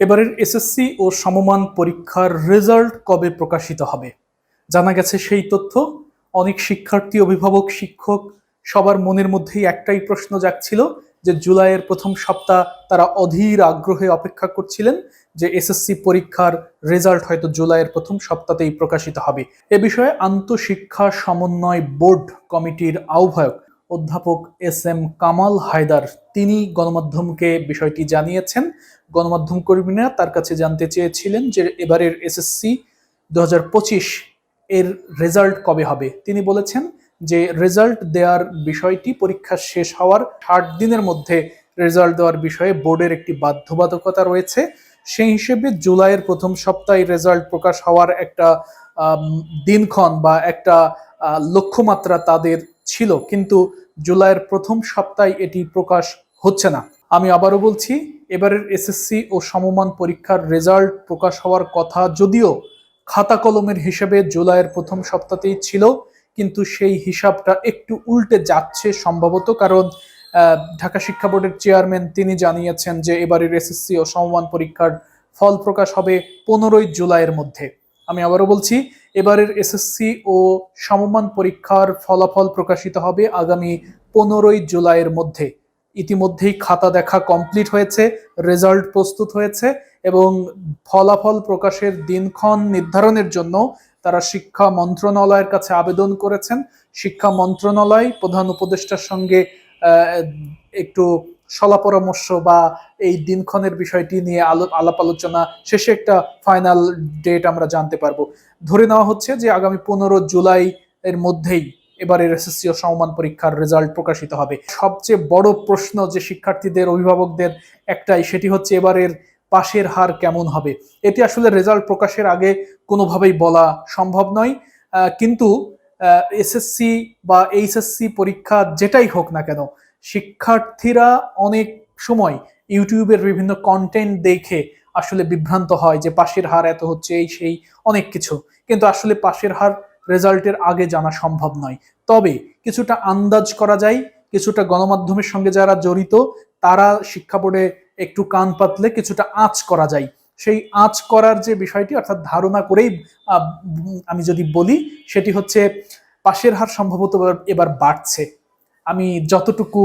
এবারের এসএসসি ও সমমান পরীক্ষার রেজাল্ট কবে প্রকাশিত হবে? জানা গেছে সেই তথ্য। অনেক শিক্ষার্থী, অভিভাবক, শিক্ষক, সবার মনের মধ্যেই একটাই প্রশ্ন জাগছিল যে জুলাইয়ের প্রথম সপ্তাহ তারা অধীর আগ্রহে অপেক্ষা করছিলেন যে এসএসসি পরীক্ষার রেজাল্ট হয়তো জুলাইয়ের প্রথম সপ্তাহতেই প্রকাশিত হবে। এ বিষয়ে আন্তঃশিক্ষা সমন্বয় বোর্ড কমিটির আহ্বায়ক অধ্যাপক এস এম কামাল হায়দার। তিনি গণমাধ্যমকে বিষয়টি জানিয়েছেন। গণমাধ্যম কর্মীরা তার কাছে জানতে চেয়েছিলেন যে এবারের এসএসসি দু হাজার পঁচিশ এর রেজাল্ট কবে হবে। তিনি বলেছেন যে রেজাল্ট দেওয়ার বিষয়টি পরীক্ষা শেষ হওয়ার ষাট দিনের মধ্যে রেজাল্ট দেওয়ার বিষয়ে বোর্ডের একটি বাধ্যবাধকতা রয়েছে। সেই হিসেবে জুলাইয়ের প্রথম সপ্তাহে রেজাল্ট প্রকাশ হওয়ার একটা দিনক্ষণ বা একটা লক্ষ্যমাত্রা তাদের ছিল, কিন্তু জুলাইয়ের প্রথম সপ্তাহে এটি প্রকাশ হচ্ছে না। আমি আবারও বলছি, এবারের এসএসসি ও সমমান পরীক্ষার রেজাল্ট প্রকাশ হওয়ার কথা যদিও খাতা কলমের হিসেবে জুলাইয়ের প্রথম সপ্তাহতেই ছিল, কিন্তু সেই হিসাবটা একটু উল্টে যাচ্ছে সম্ভবত, কারণ ঢাকা শিক্ষা বোর্ডের চেয়ারম্যান তিনি জানিয়েছেন যে এবারের এসএসসি ও সমমান পরীক্ষার ফল প্রকাশ হবে পনেরোই জুলাইয়ের মধ্যে। আমি আবারও বলছি, এবারের এসএসসি ও সমমান পরীক্ষার ফলাফল প্রকাশিত হবে আগামী পনেরোই জুলাইয়ের মধ্যে। ইতিমধ্যেই খাতা দেখা কমপ্লিট হয়েছে, রেজাল্ট প্রস্তুত হয়েছে এবং ফলাফল প্রকাশের দিনক্ষণ নির্ধারণের জন্য তারা শিক্ষা মন্ত্রণালয়ের কাছে আবেদন করেছেন। শিক্ষা মন্ত্রণালয় প্রধান উপদেষ্টার সঙ্গে একটু সলা পরামর্শ বা এই দিনক্ষণের বিষয়টি নিয়ে আলো আলাপ আলোচনা, শেষে একটা ফাইনাল ডেট আমরা জানতে পারব। ধরে নেওয়া হচ্ছে যে আগামী পনেরো জুলাই এর মধ্যেই এবারের এসএসসি ও সমমান পরীক্ষার রেজাল্ট প্রকাশিত হবে। সবচেয়ে বড় প্রশ্ন যে শিক্ষার্থীদের, অভিভাবকদের একটাই, সেটি হচ্ছে এবারের পাশের হার কেমন হবে? এটি আসলে রেজাল্ট প্রকাশের আগে কোনোভাবেই বলা সম্ভব নয়। কিন্তু এসএসসি বা এইচএসসি পরীক্ষা যেটাই হোক না কেন শিক্ষার্থীরা অনেক সময় ইউটিউবের বিভিন্ন কন্টেন্ট দেখে আসলে বিভ্রান্ত হয় যে পাশের হার এত হচ্ছে, এই সেই, অনেক কিছু। কিন্তু আসলে পাশের হার রেজাল্টের আগে জানা সম্ভব নয়। তবে কিছুটা আন্দাজ করা যায়, কিছুটা গণমাধ্যমের সঙ্গে যারা জড়িত, তারা শিক্ষা বোর্ডে একটু কান পাতলে কিছুটা আঁচ করা যায়। সেই আঁচ করার যে বিষয়টি, অর্থাৎ ধারণা করেই আমি যদি বলি, সেটি হচ্ছে পাশের হার সম্ভবত এবার- বাড়ছে। আমি যতটুকু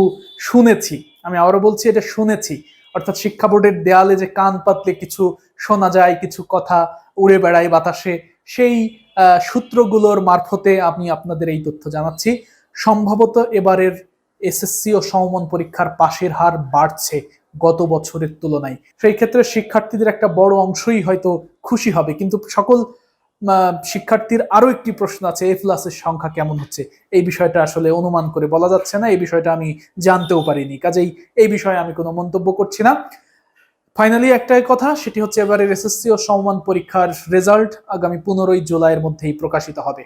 শুনেছি, আমি আবারও বলছি এটা শুনেছি, অর্থাৎ শিক্ষা বোর্ডের দেয়ালে যে কান পাতলে কিছু শোনা যায়, কিছু কথা উড়ে বেড়ায় বাতাসে, সেই সূত্রগুলোর মারফতে আমি আপনাদের এই তথ্য জানাচ্ছি। সম্ভবত এবারের এসএসসি ও সমমন পরীক্ষার পাশের হার বাড়ছে গত বছরের তুলনায়। সেই ক্ষেত্রে শিক্ষার্থীদের একটা বড় অংশই হয়তো খুশি হবে, কিন্তু সকল শিক্ষার্থীর আরও একটি প্রশ্ন আছে এ প্লাসের সংখ্যা কেমন হচ্ছে? এই বিষয়টা আসলে অনুমান করে বলা যাচ্ছে না, এই বিষয়টা আমি জানতেও পারিনি। কাজেই এই বিষয়ে আমি কোনো মন্তব্য করছি না। ফাইনালি একটাই কথা, সেটি হচ্ছে এবারের এসএসসি ও সমমান পরীক্ষার রেজাল্ট আগামী পনেরোই জুলাইয়ের মধ্যেই প্রকাশিত হবে।